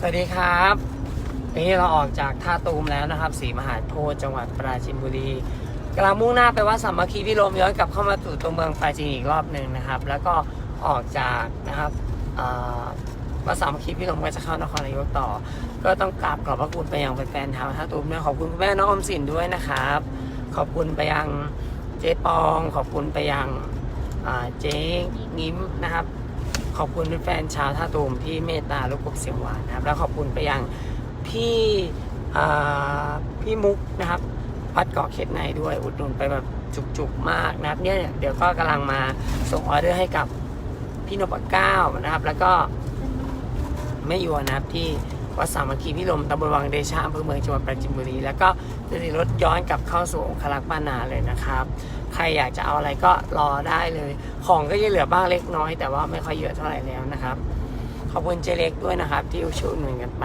สวัสดีครับวันนี้เราออกจากท่าตูมแล้วนะครับศรีมหาโพธิ์จังหวัดปราจีนบุรีกำลังมุ่งหน้าไปวัดสามัคคีพิรมย้อนกลับเข้ามาสู่ตัวเมืองปราจีนอีกรอบหนึ่งนะครับ แล้วก็ออกจากนะครับวัดสามัคคีพิรมก็จะเข้านครนายกต่อ ก็ต้องกราบขอบพระคุณไปยังแฟนๆชาวท่าตูมด้วยขอบคุณคุณแม่น้องอมสินด้วยนะครับ ขอบคุณไปยังเจ๊ปอง ขอบคุณไปยังเจ๊งิ้มนะครับ ขอบคุณแฟนชาวท่าตูมที่เมตตาลูกกบเสียงหวานนะครับ แล้วขอบคุณไปยังพี่พี่มุกนะครับพัดเกาะเข็ดในด้วยอุดหนุนไปแบบจุกๆมากนะครับเนี่ยเดี๋ยวก็กำลังมาส่งออเดอร์ให้กับพี่นพเก้านะครับ แล้วก็แม่ยัวนะครับที่ วัดสามัคคีพิรมตำบลวังเดชะอำเภอเมืองจังหวัดปราจีนบุรี แล้วก็จะมีรถย้อนกลับเข้าสู่องคลักษ์บ้านนาเลยนะครับ ใครอยากจะเอาอะไรก็รอได้เลย ของก็ยังเหลือบ้างเล็กน้อย แต่ว่าไม่ค่อยเยอะเท่าไหร่แล้วนะครับ ขอบคุณเจเล็กด้วยนะครับ ที่อุชุหนุนกันไป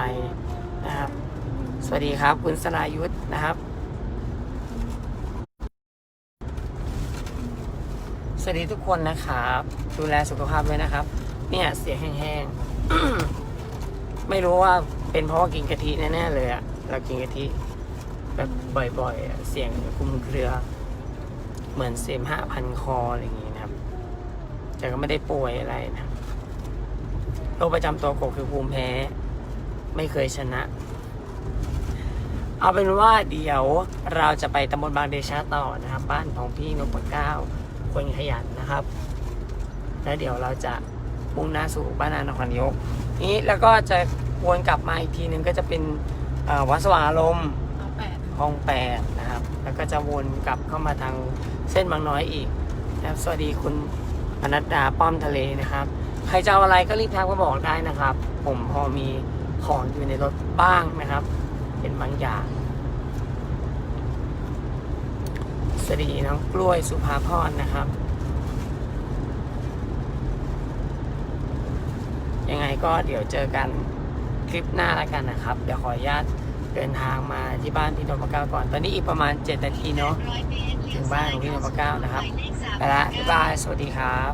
นะครับ สวัสดีครับคุณสรายุทธนะครับสวัสดีทุกคนนะครับ ดูแลสุขภาพด้วยนะครับ เนี่ยเสียงแห้งๆ ไม่รู้ว่า เป็นเพราะว่ากินกะทิแน่ๆเลยอะเรากินกะทิแบบบ่อยๆอะเสียงคลุมเครือ เหมือนเสมหะพันคออะไรอย่างงี้นะครับ แต่ก็ไม่ได้ป่วยอะไรนะโรคประจำตัวกบคือภูมิแพ้ ไม่เคยชนะ เอาเป็นว่าเดี๋ยวเราจะไปตำบลบางเดชะต่อนะครับ บ้านของพี่นพเก้าคนขยันนะครับ แล้วเดี๋ยวเราจะมุ่งหน้าสู่บ้านนานครนายกนี้แล้วก็จะ วนกลับมาอีกทีหนึ่งก็จะเป็นเอ่อวัดสว่างอารมณ์เอาแปดห้องแปดนะครับ แล้วก็จะวนกลับเข้ามาทางเส้นบางน้อยอีกนะครับ สวัสดีคุณอนัดดาป้อมทะเลนะครับ ใครจะเอาอะไรก็รีบทักมาบอกได้นะครับ ผมพอมีของอยู่ในรถบ้างนะครับ เป็นบางอย่างสวัสดีน้องกล้วยสุภาพรนะครับ ยังไงก็เดี๋ยวเจอกัน คลิปหน้าแล้วกันนะครับ เดี๋ยวขออนุญาตเดินทางมาที่บ้านพี่นพเก้าก่อน ตอนนี้อีกประมาณ 7 นาทีเนาะถึงบ้านของพี่นพเก้านะครับ ไปละบ๊ายบาย สวัสดีครับ